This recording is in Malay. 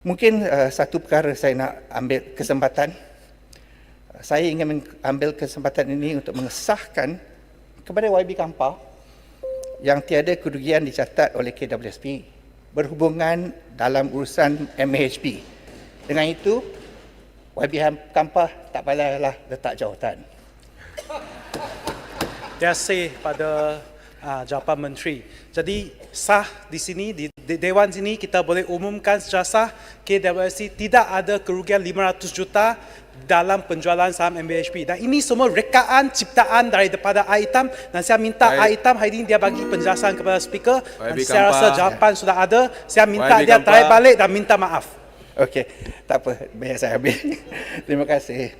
Mungkin uh, satu perkara saya nak ambil kesempatan. Saya ingin ambil kesempatan ini untuk mengesahkan kepada YB Kampar yang tiada kerugian dicatat oleh KWSP berhubungan dalam urusan MHP. Dengan itu, YB Kampar tak payahlah letak jawatan. Dia say pada uh, jawapan menteri. Jadi sah di sini di, di dewan sini kita boleh umumkan secara sah KWSC tidak ada kerugian 500 juta dalam penjualan saham MBHP. Dan ini semua rekaan ciptaan daripada Aitam dan saya minta Baik. Aitam hari ini dia bagi penjelasan kepada speaker dan saya rasa jawapan sudah ada. Saya minta YB dia tarik balik dan minta maaf. Okey, tak apa, biar saya ambil. Terima kasih.